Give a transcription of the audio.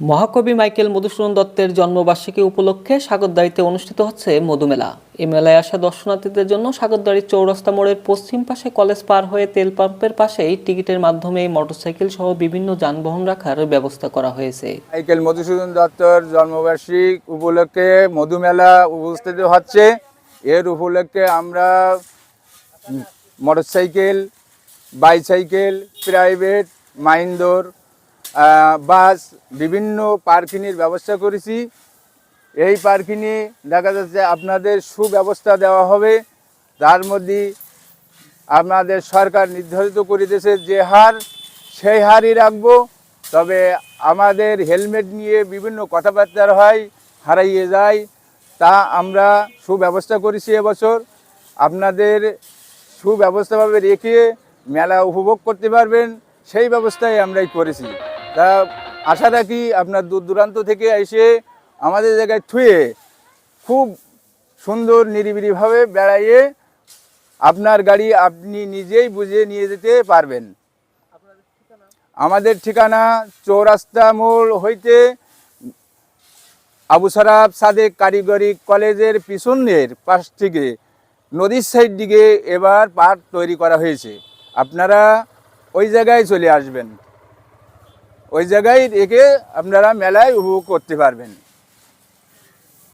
মহাকবি মাইকেল মধুসূদন দত্তের জন্মবার্ষিকী উপলক্ষে সাগরদাড়িতে অনুষ্ঠিত হচ্ছে মধুমেলা। এই মেলায় আসা দর্শনার্থীদের জন্য সাগরদাড়ির চৌরাস্তা মোড়ের পশ্চিম পাশে কলেজ পার হয়ে তেল পাম্পের পাশেই টিকিটের মাধ্যমে মোটরসাইকেল সহ বিভিন্ন যানবাহন রাখার ব্যবস্থা করা হয়েছে। মাইকেল মধুসূদন দত্তর জন্মবার্ষিক উপলক্ষে মধুমেলা উপস্থিত হচ্ছে। এর উপলক্ষে আমরা মোটরসাইকেল, বাইসাইকেল, প্রাইভেট, মাইন্দর বাস, বিভিন্ন পার্কিংয়ের ব্যবস্থা করেছি। এই পার্কিংয়ে দেখা যাচ্ছে আপনাদের সুব্যবস্থা দেওয়া হবে। তার মধ্যে আপনাদের সরকার নির্ধারিত করে দিয়েছে যে হার, সেই হারই রাখব। তবে আমাদের হেলমেট নিয়ে বিভিন্ন কথাবার্তা হয়, হারাইয়ে যায়। তা আমরা সুব্যবস্থা করেছি এবছর। আপনাদের সুব্যবস্থাভাবে রেখে মেলা উপভোগ করতে পারবেন, সেই ব্যবস্থাই আমরাই করেছি। তা আশা রাখি আপনার দূর দূরান্ত থেকে এসে আমাদের জায়গায় থুয়ে খুব সুন্দর নিরিবিলিভাবে বেড়াইয়ে আপনার গাড়ি আপনি নিজেই বুঝে নিয়ে যেতে পারবেন। আমাদের ঠিকানা চৌরাস্তা মোড় হইতে আবু সারাফ সাদেক কারিগরি কলেজের পিছনের পাশ থেকে নদীর সাইড দিকে এবার পার্ক তৈরি করা হয়েছে। আপনারা ওই জায়গায় চলে আসবেন। ওই জায়গায় রেখে আপনারা মেলায় উপভোগ করতে পারবেন।